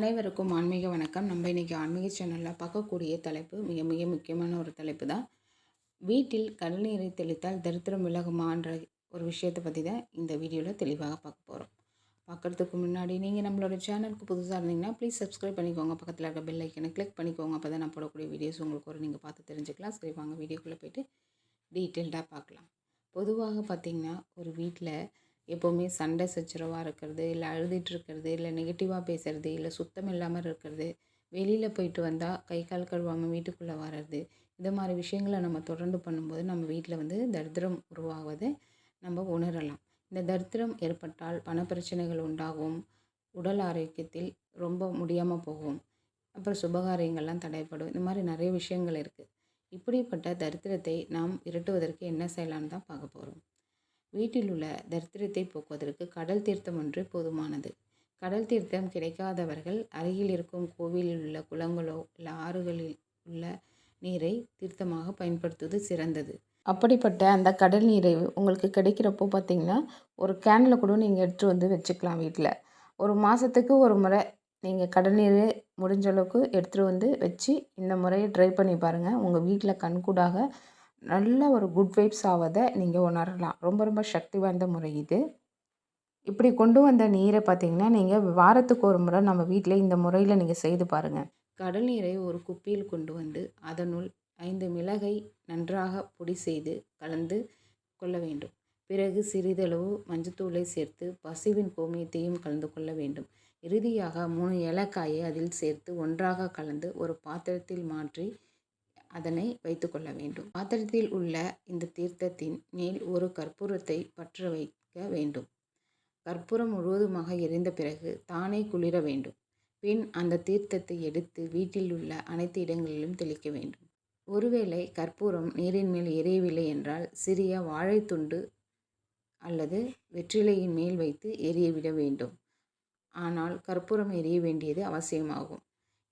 அனைவருக்கும் ஆன்மீக வணக்கம். நம்ம இன்றைக்கி ஆன்மீக சேனலில் பார்க்கக்கூடிய தலைப்பு மிக மிக முக்கியமான ஒரு தலைப்பு தான். வீட்டில் கடல் நீரை தெளித்தால் தரித்திரம் விலகுமான்ற ஒரு விஷயத்தை பற்றி தான் இந்த வீடியோவில் தெளிவாக பார்க்க போகிறோம் பார்க்குறதுக்கு முன்னாடி நீங்கள் நம்மளோட சேனலுக்கு புதுசாக இருந்தீங்கன்னா ப்ளீஸ் சப்ஸ்கிரைப் பண்ணிக்கோங்க. பக்கத்தில் இருக்க பெல் ஐக்கனை கிளிக் பண்ணிக்கோங்க. அப்போ தான் நான் போடக்கூடிய வீடியோஸ் உங்களுக்கு ஒரு நீங்கள் பார்த்து தெரிஞ்சுக்கலாம். சரி வாங்க வீடியோக்குள்ளே போய்ட்டு டீட்டெயில்டாக பார்க்கலாம். பொதுவாக பார்த்திங்கன்னா ஒரு வீட்டில் எப்போவுமே சண்டை சச்சரவாக இருக்கிறது இல்லை அழுதுட்டு இருக்கிறது இல்லை நெகட்டிவாக பேசுகிறது இல்லை சுத்தம் இல்லாமல் இருக்கிறது வெளியில் போயிட்டு வந்தால் கை கால் கழுவாமல் வீட்டுக்குள்ளே வர்றது இந்த மாதிரி விஷயங்களை நம்ம தொடர்ந்து பண்ணும்போது நம்ம வீட்டில் வந்து தரித்திரம் உருவாவதை நம்ம உணரலாம். இந்த தரித்திரம் ஏற்பட்டால் பணப்பிரச்சனைகள் உண்டாகும் உடல் ஆரோக்கியத்தில் ரொம்ப முடியாமல் போகும் அப்புறம் சுபகாரியங்கள்லாம் தடைப்படும் இந்த மாதிரி நிறைய விஷயங்கள் இருக்குது இப்படிப்பட்ட தரித்திரத்தை நாம் இரட்டுவதற்கு என்ன செய்யலான்னு தான் பார்க்க போகிறோம் வீட்டில் உள்ள தரித்திரத்தை போக்குவதற்கு கடல் தீர்த்தம் ஒன்று போதுமானது. கடல் தீர்த்தம் கிடைக்காதவர்கள் அருகில் இருக்கும் கோவிலில் உள்ள குளங்களோ இல்லை ஆறுகளில் உள்ள நீரை தீர்த்தமாக பயன்படுத்துவது சிறந்தது. அப்படிப்பட்ட அந்த கடல் நீரை உங்களுக்கு கிடைக்கிறப்போ பார்த்தீங்கன்னா ஒரு கேனில் கூட நீங்கள் எடுத்துகிட்டு வந்து வச்சுக்கலாம் வீட்டில் ஒரு மாதத்துக்கு ஒரு முறை நீங்கள் கடல் நீர் முடிஞ்ச அளவுக்கு எடுத்துகிட்டு வந்து வச்சு இந்த முறையை ட்ரை பண்ணி பாருங்கள் உங்கள் வீட்டில் கண்கூடாக நல்ல ஒரு குட் வைப்ஸ் ஆவதை நீங்கள் உணரலாம். ரொம்ப ரொம்ப சக்தி வாய்ந்த முறை இது. இப்படி கொண்டு வந்த நீரை பார்த்திங்கன்னா நீங்கள் வாரத்துக்கு ஒரு முறை நம்ம வீட்டில் இந்த முறையில் நீங்கள் செய்து பாருங்கள் கடல் நீரை ஒரு குப்பியில் கொண்டு வந்து அதனுள் ஐந்து மிளகை நன்றாக பொடி செய்து கலந்து கொள்ள வேண்டும். பிறகு சிறிதளவு மஞ்சத்தூளை சேர்த்து பசுவின் கோமியத்தையும் கலந்து கொள்ள வேண்டும். இறுதியாக மூணு ஏலக்காயை அதில் சேர்த்து ஒன்றாக கலந்து ஒரு பாத்திரத்தில் மாற்றி அதனை வைத்துக்கொள்ள வேண்டும். பாத்திரத்தில் உள்ள இந்த தீர்த்தத்தின் மேல் ஒரு கற்பூரத்தை பற்ற வைக்க வேண்டும். கற்பூரம் முழுவதுமாக எரிந்த பிறகு தானே குளிர வேண்டும். பின் அந்த தீர்த்தத்தை எடுத்து வீட்டில் உள்ள அனைத்து இடங்களிலும் தெளிக்க வேண்டும். ஒருவேளை கற்பூரம் நீரின் மேல் எரியவில்லை என்றால் சிறிய வாழைத்துண்டு அல்லது வெற்றிலையின் மேல் வைத்து எரியவிட வேண்டும். ஆனால் கற்பூரம் எரிய வேண்டியது அவசியமாகும்.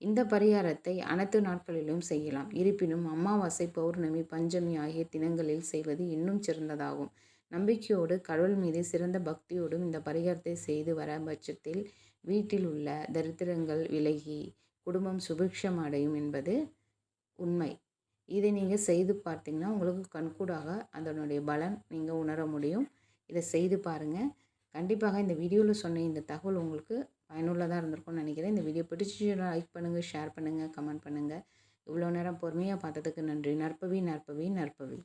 இந்த பரிகாரத்தை அனைத்து நாட்களிலும் செய்யலாம். இருப்பினும் அமாவாசை பௌர்ணமி பஞ்சமி ஆகிய தினங்களில் செய்வது இன்னும் சிறந்ததாகும். நம்பிக்கையோடு கடவுள் மீது சிறந்த பக்தியோடும் இந்த பரிகாரத்தை செய்து வர பட்சத்தில் வீட்டில் உள்ள தரித்திரங்கள் விலகி குடும்பம் சுபிக்ஷம் அடையும் என்பது உண்மை. இதை நீங்கள் செய்து பார்த்தீங்கன்னா உங்களுக்கு கண்கூடாக அதனுடைய பலன் நீங்கள் உணர முடியும். இதை செய்து பாருங்கள் கண்டிப்பாக இந்த வீடியோவில் சொன்ன இந்த தகவல் உங்களுக்கு பயனுள்ளதாக இருந்திருக்கும்னு நினைக்கிறேன். இந்த வீடியோ பிடிச்சி லைக் பண்ணுங்கள் ஷேர் பண்ணுங்கள் கமெண்ட் பண்ணுங்கள் இவ்வளோ நேரம் பொறுமையாக பார்த்ததுக்கு நன்றி. நற்பவி நற்பவி நற்பவி.